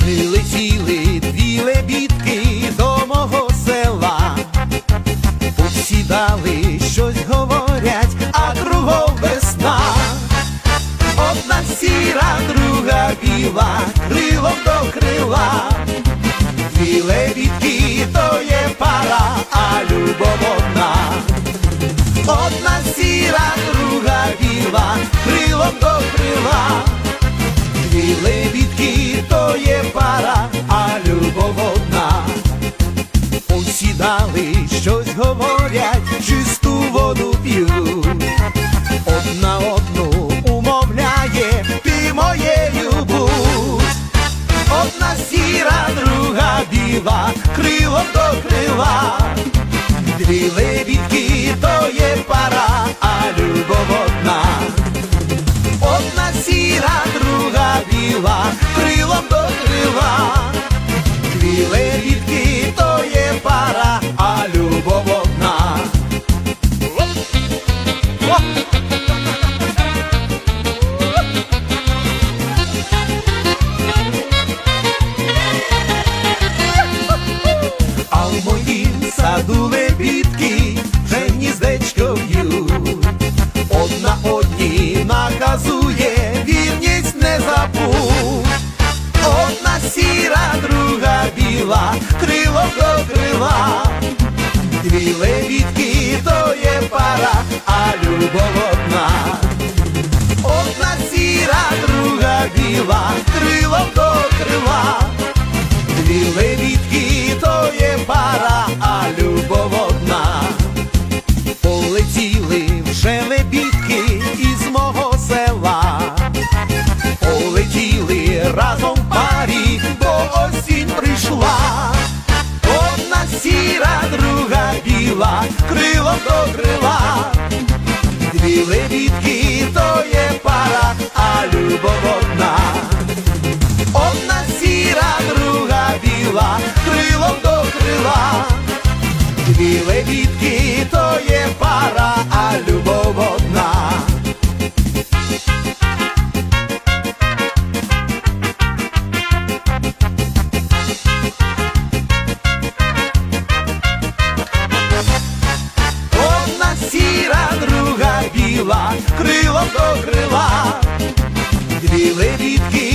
Прилетіли дві лебідки до мого села, посідали, Одна сіра, друга біла, крилом до крила. Дві лебідки то є пара, а любов одна. Посідали, щось говорять, чисту воду п'ють. Одна одну умовляє, ти моєю будь. Одна сіра, друга біла, крилом до крила. Дві наказує, вірність не забудь. Одна сіра, друга біла, крило до крила. Дві лебідки то є пара, а любов одна. Одна сіра, друга біла, крилом до крила. Дві лебідки то є пара, а любов одна. Полетіли вже лебідки разом парі, бо осінь прийшла. Одна сіра, друга біла, крилом до крила. Дві лебідки то є пара, а любов одна. Одна сіра, друга біла, крилом до крила. Дві лебідки крила, крила до крила, дві лебідки.